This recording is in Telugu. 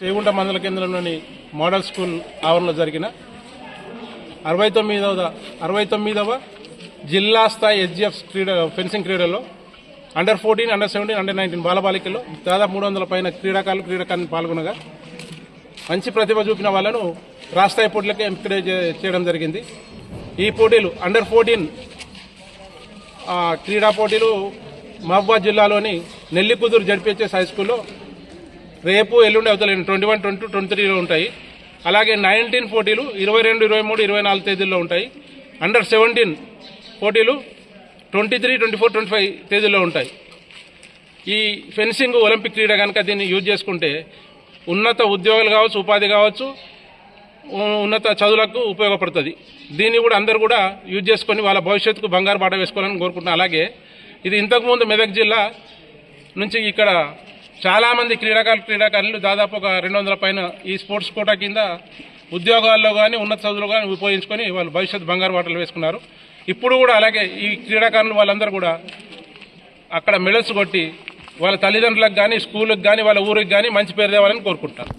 చేగుంట మండల కేంద్రంలోని మోడల్ స్కూల్ ఆవరణలో జరిగిన అరవై తొమ్మిదవ అరవై తొమ్మిదవ జిల్లా స్థాయి హెచ్జిఎఫ్ క్రీడ ఫెన్సింగ్ క్రీడల్లో under fourteen under seventeen under nineteen బాలబాలికల్లో దాదాపు మూడు వందల పైన క్రీడాకారులు క్రీడాకారులు పాల్గొనగా మంచి ప్రతిభ చూపిన వాళ్ళను రాష్ట్రాయి పోటీలకు ఎంపిక చేయడం జరిగింది. ఈ పోటీలు అండర్ ఫోర్టీన్ ఆ, క్రీడా పోటీలు మహబూబాద్ జిల్లాలోని నెల్లికుదురు జడ్పిహెచ్ఎస్ హై స్కూల్లో రేపు ఎల్లుండి అవతలేను ట్వంటీ వన్ ట్వంటీ ట్వంటీ త్రీలో ఉంటాయి. అలాగే నైన్టీన్ పోటీలు ఇరవై రెండు ఇరవై మూడు ఇరవై నాలుగు తేదీల్లో ఉంటాయి. అండర్ సెవెంటీన్ పోటీలు twenty three twenty four twenty five తేదీల్లో ఉంటాయి. ఈ ఫెన్సింగ్ ఒలింపిక్ క్రీడ కనుక దీన్ని యూజ్ చేసుకుంటే ఉన్నత ఉద్యోగాలు కావచ్చు ఉపాధి కావచ్చు ఉన్నత చదువులకు ఉపయోగపడుతుంది. దీన్ని కూడా అందరూ కూడా యూజ్ చేసుకొని వాళ్ళ భవిష్యత్తుకు బంగారు బాట వేసుకోవాలని కోరుకుంటున్నాను. అలాగే ఇది ఇంతకుముందు మెదక్ జిల్లా నుంచి ఇక్కడ చాలామంది క్రీడాకారులు క్రీడాకారులు దాదాపు ఒక రెండు వందల పైన ఈ స్పోర్ట్స్ కోటా కింద ఉద్యోగాల్లో కానీ ఉన్నత చదువులు కానీ ఉపయోగించుకొని వాళ్ళు భవిష్యత్తు బంగారు బాటలు వేసుకున్నారు. ఇప్పుడు కూడా అలాగే ఈ క్రీడాకారులు వాళ్ళందరూ కూడా అక్కడ మెడల్స్ కొట్టి వాళ్ళ తల్లిదండ్రులకు కానీ స్కూళ్ళకి కానీ వాళ్ళ ఊరికి కానీ మంచి పేరు తేవాలని కోరుకుంటారు